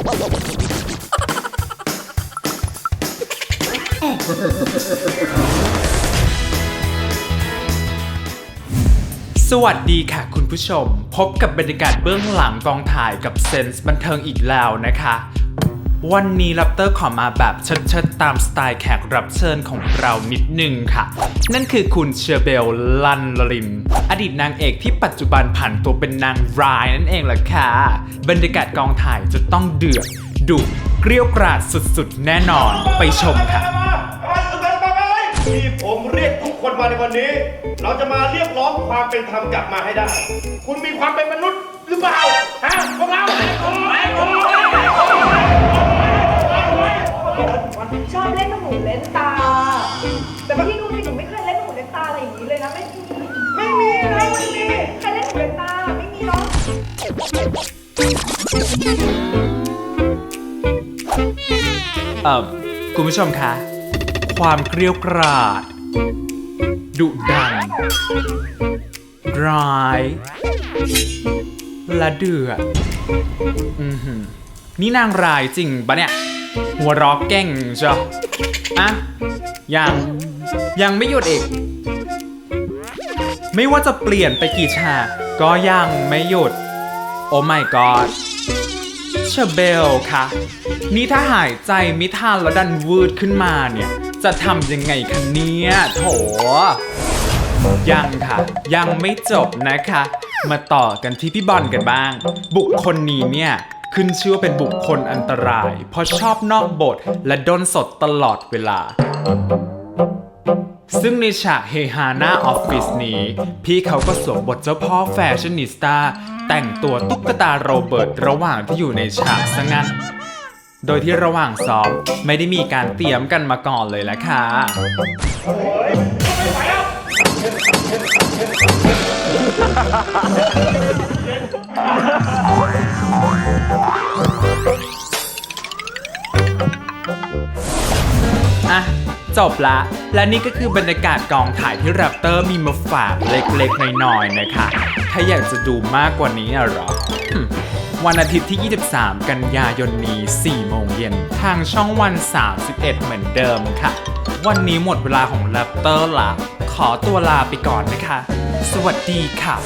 สวัสดีค่ะคุณผู้ชม พบกับบรรยากาศเบื้องหลังกองถ่ายกับเซนส์บันเทิงอีกแล้วนะคะ วันนี้รับเตอร์ขอมาแบบเชิดๆตามสไตล์แขกรับเชิญของเรานิดนึงค่ะ นั่นคือคุณเชอเบลลันลริน อดีตนางเอกที่ปัจจุบันผันตัวเป็นนางร้ายนั่นเองแหละค่ะ บรรยากาศกองถ่ายจะต้องเดือดดุเกรี้ยวกราดสุดๆ แน่นอนไปชมค่ะที่ผมเรียกทุกคนมาในวันนี้ เราจะมาเรียกร้องความเป็นธรรมกลับมาให้ได้ คุณมีความเป็นมนุษย์หรือเปล่าฮะพวกเรา เล่นหูเล่นตาไม่มีเนาะเอ่อคุณผู้ชมคะ ความเกรียวกราด ดุดัน ร้าย และเดือดอือหือนี่นางร้ายจริงปะเนี่ย หัวเรอกเก่งเจ้ะอะยัง ยังไม่หยุดอีก ไม่ว่าจะเปลี่ยนไปกี่ฉากก็ยังไม่หยุด โอ้ my god เชเบลคะนี่ถ้าหายใจไม่ทันแล้วดันวืดขึ้นมาเนี่ย จะทำยังไงคะเนี่ยโถ ยังค่ะ ยังไม่จบนะคะ มาต่อกันที่พี่บอลกันบ้าง บุคคลนี้เนี่ยขึ้นชื่อว่าเป็นบุคคลอันตราย เพราะชอบนอกบทและด้นสดตลอดเวลา ซึ่งในฉากเฮฮาหน้าออฟฟิศนี้ พี่เขาก็สวมบทเจ้าพ่อแฟชั่นนิสต้าแต่งตัวตุ๊กตาโรเบิร์ตระหว่างที่อยู่ในฉากซะงั้น โดยที่ระหว่างซ้อมไม่ได้มีการเตรียมกันมาก่อนเลยละค่ะ จบละ และนี่ก็คือบรรยากาศกองถ่ายที่แรปเตอร์มีมาฝากเล็กๆน้อยๆนะคะ ถ้าอยากจะดูมากกว่านี้อะหรอ วันอาทิตย์ที่ 23 กันยายนนี้ 4 โมงเย็นทางช่องวัน 31 เหมือนเดิมค่ะ วันนี้หมดเวลาของแรปเตอร์ละ ขอตัวลาไปก่อนนะคะ สวัสดีค่ะ